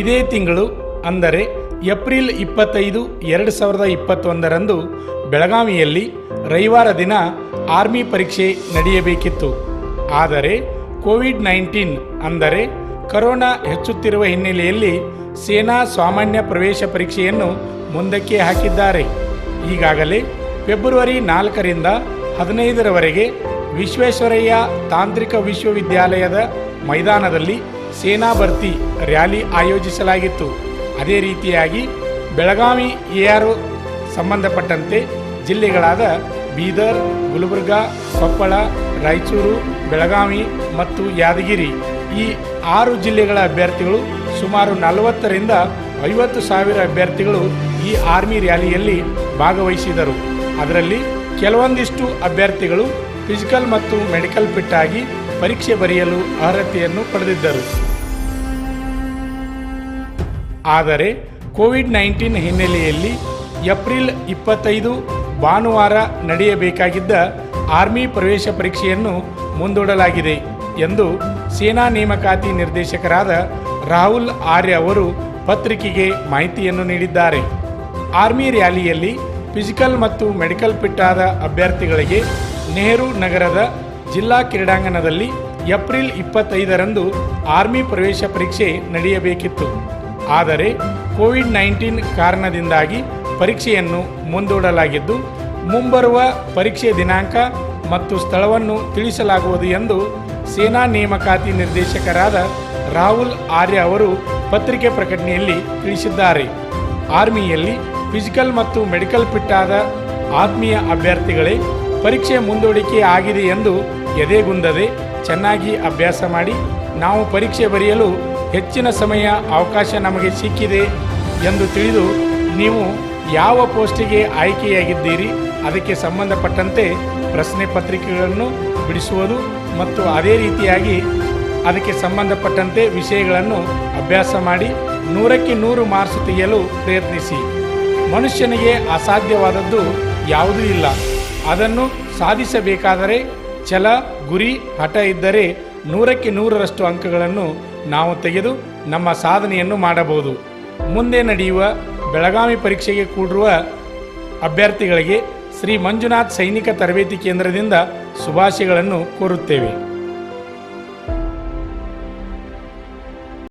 ಇದೇ ತಿಂಗಳು, ಅಂದರೆ ಏಪ್ರಿಲ್ ಇಪ್ಪತ್ತೈದು, ಎರಡು ಸಾವಿರದ ಇಪ್ಪತ್ತೊಂದರಂದು ಬೆಳಗಾವಿಯಲ್ಲಿ ರವಿವಾರ ದಿನ ಆರ್ಮಿ ಪರೀಕ್ಷೆ ನಡೆಯಬೇಕಿತ್ತು. ಆದರೆ ಕೋವಿಡ್ ನೈನ್ಟೀನ್, ಅಂದರೆ ಕರೋನಾ ಹೆಚ್ಚುತ್ತಿರುವ ಹಿನ್ನೆಲೆಯಲ್ಲಿ ಸೇನಾ ಸಾಮಾನ್ಯ ಪ್ರವೇಶ ಪರೀಕ್ಷೆಯನ್ನು ಮುಂದಕ್ಕೆ ಹಾಕಿದ್ದಾರೆ. ಈಗಾಗಲೇ ಫೆಬ್ರವರಿ ನಾಲ್ಕರಿಂದ ಹದಿನೈದರವರೆಗೆ ವಿಶ್ವೇಶ್ವರಯ್ಯ ತಾಂತ್ರಿಕ ವಿಶ್ವವಿದ್ಯಾಲಯದ ಮೈದಾನದಲ್ಲಿ ಸೇನಾ ಭರ್ತಿ ರ್ಯಾಲಿ ಆಯೋಜಿಸಲಾಗಿತ್ತು. ಅದೇ ರೀತಿಯಾಗಿ ಬೆಳಗಾವಿ ಎಆರ್ ಸಂಬಂಧಪಟ್ಟಂತೆ ಜಿಲ್ಲೆಗಳಾದ ಬೀದರ್, ಗುಲ್ಬರ್ಗಾ, ಕೊಪ್ಪಳ, ರಾಯಚೂರು, ಬೆಳಗಾವಿ ಮತ್ತು ಯಾದಗಿರಿ ಈ ಆರು ಜಿಲ್ಲೆಗಳ ಅಭ್ಯರ್ಥಿಗಳು ಸುಮಾರು ನಲವತ್ತರಿಂದ ಐವತ್ತು ಸಾವಿರ ಅಭ್ಯರ್ಥಿಗಳು ಈ ಆರ್ಮಿ ರ್ಯಾಲಿಯಲ್ಲಿ ಭಾಗವಹಿಸಿದರು. ಅದರಲ್ಲಿ ಕೆಲವೊಂದಿಷ್ಟು ಅಭ್ಯರ್ಥಿಗಳು ಫಿಸಿಕಲ್ ಮತ್ತು ಮೆಡಿಕಲ್ ಫಿಟ್ ಆಗಿ ಪರೀಕ್ಷೆ ಬರೆಯಲು ಅರ್ಹತೆಯನ್ನು ಪಡೆದಿದ್ದರು. ಆದರೆ ಕೋವಿಡ್ ನೈನ್ಟೀನ್ ಹಿನ್ನೆಲೆಯಲ್ಲಿ ಏಪ್ರಿಲ್ ಇಪ್ಪತ್ತೈದು ಭಾನುವಾರ ನಡೆಯಬೇಕಾಗಿದ್ದ ಆರ್ಮಿ ಪ್ರವೇಶ ಪರೀಕ್ಷೆಯನ್ನು ಮುಂದೂಡಲಾಗಿದೆ ಎಂದು ಸೇನಾ ನೇಮಕಾತಿ ನಿರ್ದೇಶಕರಾದ ರಾಹುಲ್ ಆರ್ಯ ಅವರು ಪತ್ರಿಕೆಗೆ ಮಾಹಿತಿಯನ್ನು ನೀಡಿದ್ದಾರೆ. ಆರ್ಮಿ ರ್ಯಾಲಿಯಲ್ಲಿ ಫಿಸಿಕಲ್ ಮತ್ತು ಮೆಡಿಕಲ್ ಫಿಟ್ ಆದ ಅಭ್ಯರ್ಥಿಗಳಿಗೆ ನೆಹರು ನಗರದ ಜಿಲ್ಲಾ ಕ್ರೀಡಾಂಗಣದಲ್ಲಿ ಏಪ್ರಿಲ್ ಇಪ್ಪತ್ತೈದರಂದು ಆರ್ಮಿ ಪ್ರವೇಶ ಪರೀಕ್ಷೆ ನಡೆಯಬೇಕಿತ್ತು. ಆದರೆ ಕೋವಿಡ್ ನೈನ್ಟೀನ್ ಕಾರಣದಿಂದಾಗಿ ಪರೀಕ್ಷೆಯನ್ನು ಮುಂದೂಡಲಾಗಿದ್ದು, ಮುಂಬರುವ ಪರೀಕ್ಷೆ ದಿನಾಂಕ ಮತ್ತು ಸ್ಥಳವನ್ನು ತಿಳಿಸಲಾಗುವುದು ಎಂದು ಸೇನಾ ನೇಮಕಾತಿ ನಿರ್ದೇಶಕರಾದ ರಾಹುಲ್ ಆರ್ಯ ಅವರು ಪತ್ರಿಕೆ ಪ್ರಕಟಣೆಯಲ್ಲಿ ತಿಳಿಸಿದ್ದಾರೆ. ಆರ್ಮಿಯಲ್ಲಿ ಫಿಸಿಕಲ್ ಮತ್ತು ಮೆಡಿಕಲ್ ಫಿಟ್ ಆತ್ಮೀಯ ಅಭ್ಯರ್ಥಿಗಳೇ ಪರೀಕ್ಷೆ ಮುಂದೂಡಿಕೆ ಆಗಿದೆ ಎಂದು ಎದೆಗುಂದದೆ ಚೆನ್ನಾಗಿ ಅಭ್ಯಾಸ ಮಾಡಿ ನಾವು ಪರೀಕ್ಷೆ ಬರೆಯಲು ಹೆಚ್ಚಿನ ಸಮಯ ಅವಕಾಶ ನಮಗೆ ಸಿಕ್ಕಿದೆ ಎಂದು ತಿಳಿದು ನೀವು ಯಾವ ಪೋಸ್ಟಿಗೆ ಆಯ್ಕೆಯಾಗಿದ್ದೀರಿ, ಅದಕ್ಕೆ ಸಂಬಂಧಪಟ್ಟಂತೆ ಪ್ರಶ್ನೆ ಪತ್ರಿಕೆಗಳನ್ನು ಬಿಡಿಸುವುದು ಮತ್ತು ಅದೇ ರೀತಿಯಾಗಿ ಅದಕ್ಕೆ ಸಂಬಂಧಪಟ್ಟಂತೆ ವಿಷಯಗಳನ್ನು ಅಭ್ಯಾಸ ಮಾಡಿ ನೂರಕ್ಕೆ ನೂರು ಮಾರ್ಕ್ಸ್ ತೆಗೆಯಲು ಪ್ರಯತ್ನಿಸಿ. ಮನುಷ್ಯನಿಗೆ ಅಸಾಧ್ಯವಾದದ್ದು ಯಾವುದೂ ಇಲ್ಲ. ಅದನ್ನು ಸಾಧಿಸಬೇಕಾದರೆ ಛಲ, ಗುರಿ, ಹಠ ಇದ್ದರೆ ನೂರಕ್ಕೆ ನೂರರಷ್ಟು ಅಂಕಗಳನ್ನು ನಾವು ತೆಗೆದು ನಮ್ಮ ಸಾಧನೆಯನ್ನು ಮಾಡಬಹುದು. ಮುಂದೆ ನಡೆಯುವ ಬೆಳಗಾವಿ ಪರೀಕ್ಷೆಗೆ ಕೂಡಿರುವ ಅಭ್ಯರ್ಥಿಗಳಿಗೆ ಶ್ರೀ ಮಂಜುನಾಥ್ ಸೈನಿಕ ತರಬೇತಿ ಕೇಂದ್ರದಿಂದ ಶುಭಾಶಯಗಳನ್ನು ಕೋರುತ್ತೇವೆ.